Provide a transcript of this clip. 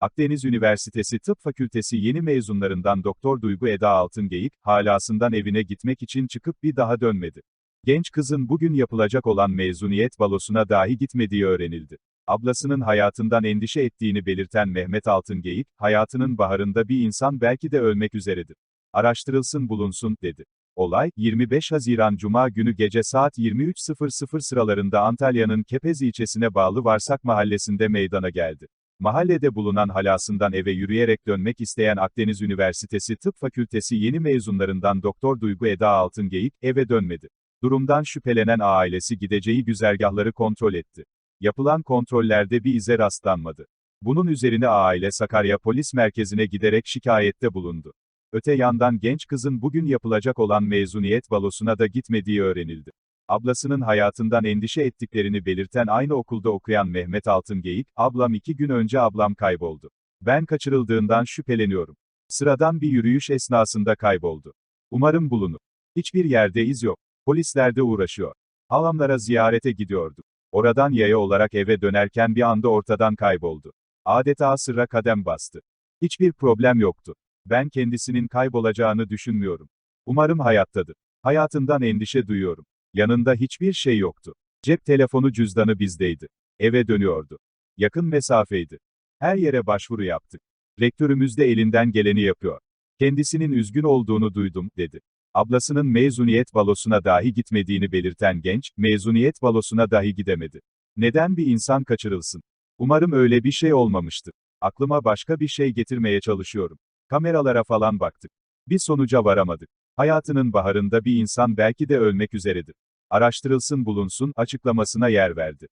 Akdeniz Üniversitesi Tıp Fakültesi yeni mezunlarından Doktor Duygu Eda Altıngeyik, halasından evine gitmek için çıkıp bir daha dönmedi. Genç kızın bugün yapılacak olan mezuniyet balosuna dahi gitmediği öğrenildi. Ablasının hayatından endişe ettiğini belirten Mehmet Altıngeyik, hayatının baharında bir insan belki de ölmek üzeredir. Araştırılsın bulunsun, dedi. Olay, 25 Haziran Cuma günü gece saat 23.00 sıralarında Antalya'nın Kepez ilçesine bağlı Varsak mahallesinde meydana geldi. Mahallede bulunan halasından eve yürüyerek dönmek isteyen Akdeniz Üniversitesi Tıp Fakültesi yeni mezunlarından Doktor Duygu Eda Altıngeyik, eve dönmedi. Durumdan şüphelenen ailesi gideceği güzergahları kontrol etti. Yapılan kontrollerde bir ize rastlanmadı. Bunun üzerine aile Sakarya Polis Merkezi'ne giderek şikayette bulundu. Öte yandan genç kızın bugün yapılacak olan mezuniyet balosuna da gitmediği öğrenildi. Ablasının hayatından endişe ettiklerini belirten aynı okulda okuyan Mehmet Altıngeyik, ablam iki gün önce ablam kayboldu. Ben kaçırıldığından şüpheleniyorum. Sıradan bir yürüyüş esnasında kayboldu. Umarım bulunur. Hiçbir yerde iz yok. Polisler de uğraşıyor. Halamlara ziyarete gidiyordu. Oradan yaya olarak eve dönerken bir anda ortadan kayboldu. Adeta sırra kadem bastı. Hiçbir problem yoktu. Ben kendisinin kaybolacağını düşünmüyorum. Umarım hayattadır. Hayatından endişe duyuyorum. Yanında hiçbir şey yoktu. Cep telefonu cüzdanı bizdeydi. Eve dönüyordu. Yakın mesafeydi. Her yere başvuru yaptık. Rektörümüz de elinden geleni yapıyor. Kendisinin üzgün olduğunu duydum, dedi. Ablasının mezuniyet balosuna dahi gitmediğini belirten genç, mezuniyet balosuna dahi gidemedi. Neden bir insan kaçırılsın? Umarım öyle bir şey olmamıştır. Aklıma başka bir şey getirmeye çalışıyorum. Kameralara falan baktık. Bir sonuca varamadık. Hayatının baharında bir insan belki de ölmek üzeredir. Araştırılsın bulunsun açıklamasına yer verdi.